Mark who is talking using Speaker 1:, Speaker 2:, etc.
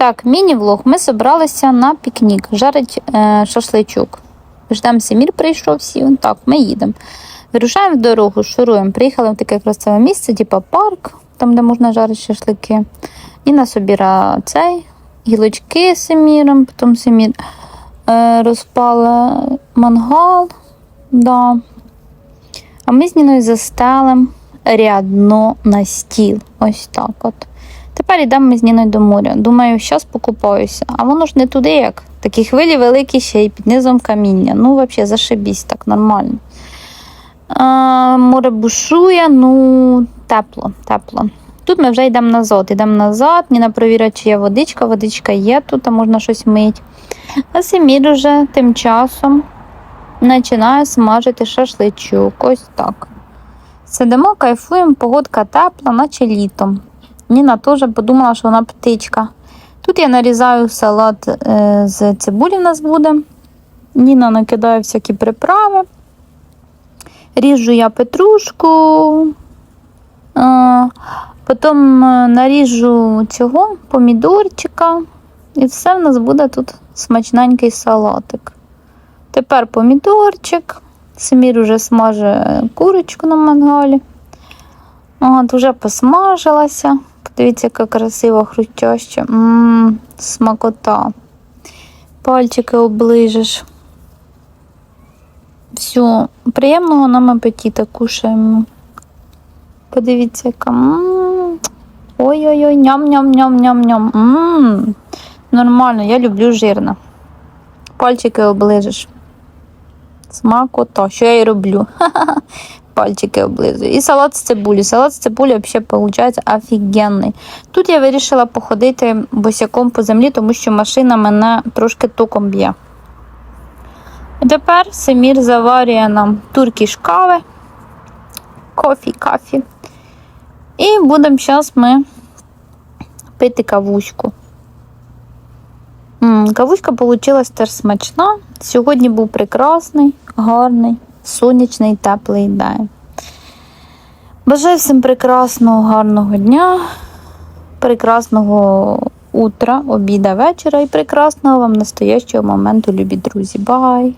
Speaker 1: Так, міні-влог. Ми зібралися на пікнік, жарить е, шашличок. Ждемо Семір прийшов сів. Так, ми їдемо. Вирушаємо в дорогу, шуруємо. Приїхали в таке красиве місце, типу парк, там, де можна жарити шашлики. Ніна собіра цей, гілочки з Семіром, потім Семір е, розпала мангал. Да. А ми з Ніною застелим рядно на стіл. Ось так от. Тепер йдемо ми з Ніною до моря. Думаю, зараз покупаюся. А воно ж не туди, як. Такі хвилі великі ще й під низом каміння. Ну, взагалі, зашибісь так нормально. А, море бушує, ну, тепло, тепло. Тут ми вже йдемо назад. Йдемо назад, Ніна провірить, чи є водичка. Водичка є тут, а можна щось мити. А Семір уже тим часом починає смажити шашличок. Ось так. Сидимо, кайфуємо, погодка тепла, наче літом. Ніна теж подумала, що вона птичка. Тут я нарізаю салат е, з цибулі в нас буде. Ніна накидає всякі приправи. Ріжу я петрушку. Е, потім е, наріжу цього помідорчика. І все в нас буде тут смачненький салатик. Тепер помідорчик. Семір уже смаже курочку на мангалі. От, вже посмажилася. Подивіться, яка красива хрустяща. Ммм, смакота. Пальчики оближеш. Все, приємного нам апетита кушаємо. Подивіться, яка. Ой-ой-ой, ням-ням-ням-ням-ням. Ммм. Нормально, я люблю жирне. Пальчики оближеш. Смакота, що я і роблю. Пальчики облизую. І салат з цибулі. Салат з цибулі взагалі виходить офігенний. Тут я вирішила походити босяком по землі, тому що машина мене трошки током б'є. Тепер Семір заварює нам туркіш кави, кофі, кафі. І будемо зараз ми пити кавуську. Кавуська вийшла теж смачна. Сьогодні був прекрасний, гарний, сонячний, теплий день. Бажаю всім прекрасного, гарного дня, прекрасного утра, обіда, вечора і прекрасного вам настоящого моменту, любі друзі. Бай!